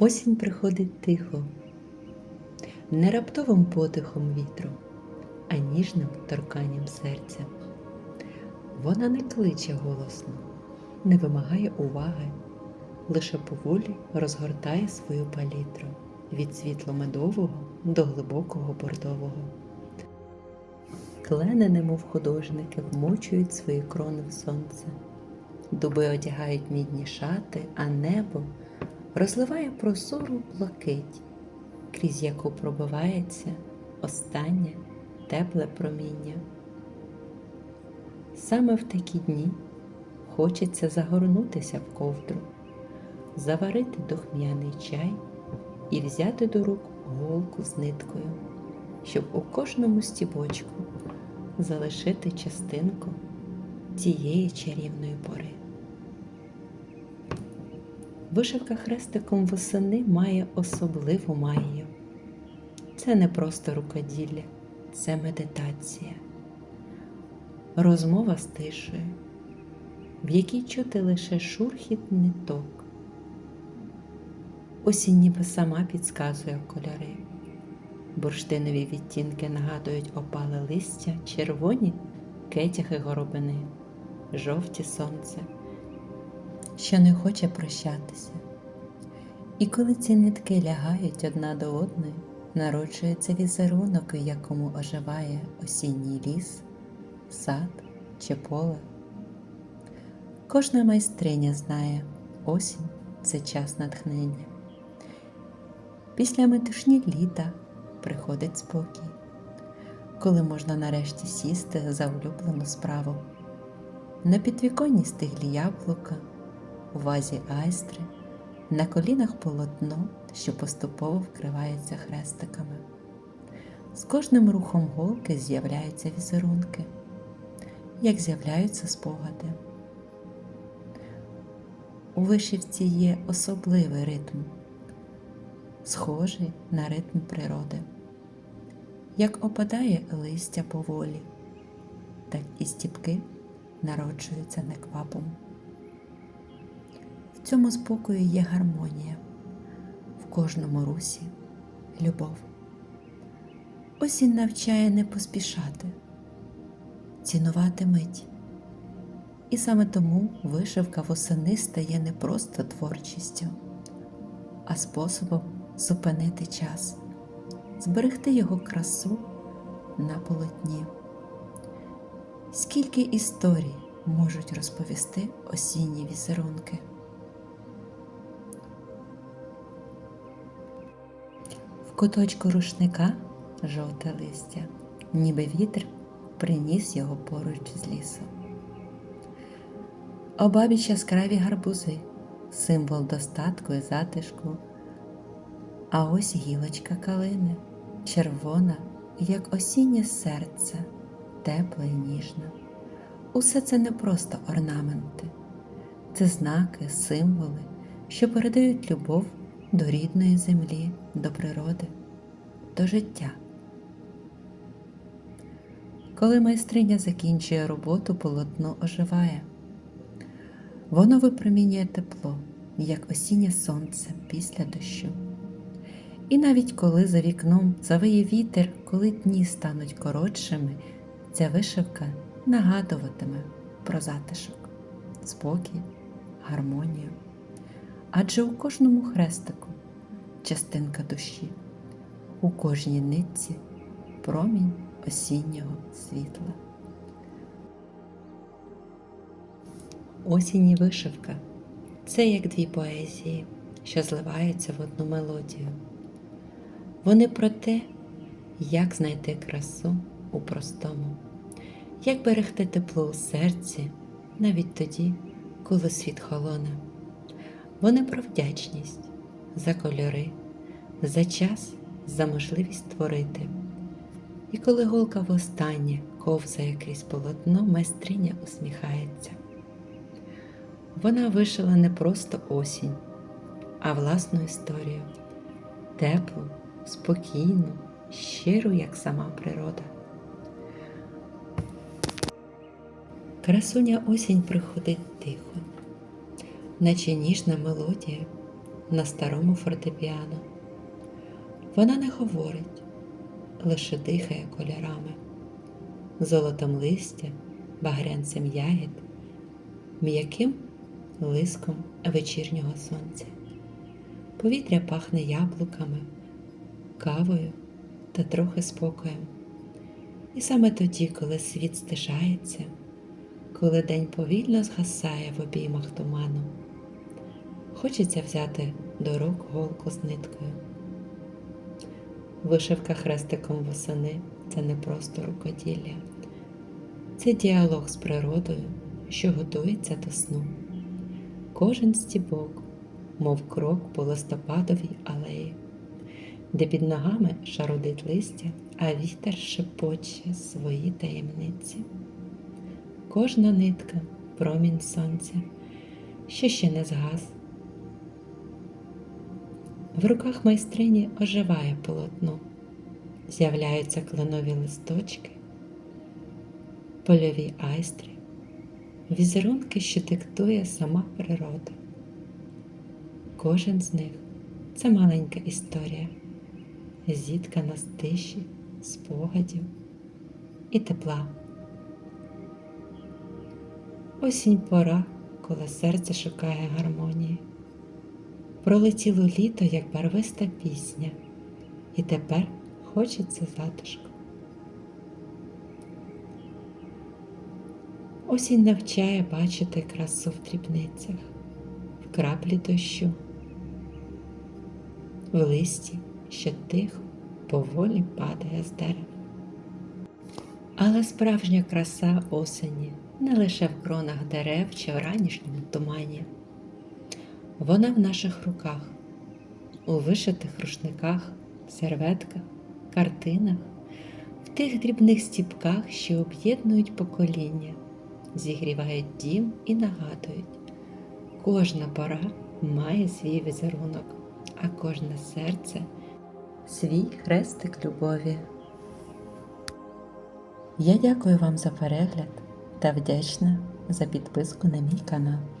Осінь приходить тихо, не раптовим подихом вітру, а ніжним торканням серця. Вона не кличе голосно, не вимагає уваги, лише поволі розгортає свою палітру від світло-медового до глибокого бордового. Клени, немов художники, вмочують свої крони в сонце. Дуби одягають мідні шати, а небо розливає прозору блакить, крізь яку пробивається останнє тепле проміння. Саме в такі дні хочеться загорнутися в ковдру, заварити духмяний чай і взяти до рук голку з ниткою, щоб у кожному стібочку залишити частинку цієї чарівної пори. Вишивка хрестиком восени має особливу магію. Це не просто рукоділля, це медитація, розмова з тишею, в якій чути лише шурхіт ниток. Осінь ніби сама підказує кольори. Бурштинові відтінки нагадують опале листя, червоні кетяги горобини, жовті сонце, що не хоче прощатися. І коли ці нитки лягають одна до одної, народжується візерунок, у якому оживає осінній ліс, сад чи поле. Кожна майстриня знає, осінь це час натхнення. Після метушні літа приходить спокій, коли можна нарешті сісти за улюблену справу. На підвіконні стиглі яблука, у вазі айстри, на колінах полотно, що поступово вкривається хрестиками. З кожним рухом голки з'являються візерунки, як з'являються спогади. У вишивці є особливий ритм, схожий на ритм природи. Як опадає листя поволі, так і стіпки народжуються неквапом. В цьому спокою є гармонія, в кожному русі любов. Осінь навчає не поспішати, цінувати мить. І саме тому вишивка восени стає не просто творчістю, а способом зупинити час, зберегти його красу на полотні. Скільки історій можуть розповісти осінні візерунки? Куточку рушника жовте листя, ніби вітер приніс його поруч з лісом. Обабіч яскраві гарбузи, символ достатку і затишку. А ось гілочка калини, червона, як осіннє серце, тепла і ніжна. Усе це не просто орнаменти, це знаки, символи, що передають любов до рідної землі, до природи, до життя. Коли майстриня закінчує роботу, полотно оживає. Воно випромінює тепло, як осіннє сонце після дощу. І навіть коли за вікном завиє вітер, коли дні стануть коротшими, ця вишивка нагадуватиме про затишок, спокій, гармонію. Адже у кожному хрестику частинка душі, у кожній нитці промінь осіннього світла. Осінь вишивка це як дві поезії, що зливаються в одну мелодію. Вони про те, як знайти красу у простому, як берегти тепло у серці навіть тоді, коли світ холоне. Вони про вдячність за кольори, за час, за можливість творити. І коли голка востаннє ковзає крізь полотно, майстриня усміхається. Вона вишила не просто осінь, а власну історію, теплу, спокійну, щиру, як сама природа. Красуня осінь приходить тихо, наче ніжна мелодія, на старому фортепіано. Вона не говорить, лише дихає кольорами, золотом листя, багрянцем ягід, м'яким лиском вечірнього сонця. Повітря пахне яблуками, кавою та трохи спокоєм. І саме тоді, коли світ стишається, коли день повільно згасає в обіймах туману, хочеться взяти до рук голку з ниткою. Вишивка хрестиком восени це не просто рукоділля, це діалог з природою, що готується до сну. Кожен стібок, мов крок по листопадовій алеї, де під ногами шарудить листя, а вітер шепоче свої таємниці. Кожна нитка промінь сонця, що ще не згас. В руках майстрині оживає полотно, з'являються кленові листочки, польові айстри, візерунки, що диктує сама природа. Кожен з них це маленька історія, зіткана з тиші, спогадів і тепла. Осінь пора, коли серце шукає гармонії. Пролетіло літо, як барвиста пісня, і тепер хочеться затишку. Осінь навчає бачити красу в дрібницях, в краплі дощу, в листі, що тихо, поволі падає з дерев. Але справжня краса осені не лише в кронах дерев чи в ранішньому тумані. Вона в наших руках, у вишитих рушниках, серветках, картинах, в тих дрібних стіпках, що об'єднують покоління, зігрівають дім і нагадують, кожна пора має свій візерунок, а кожне серце свій хрестик любові. Я дякую вам за перегляд та вдячна за підписку на мій канал.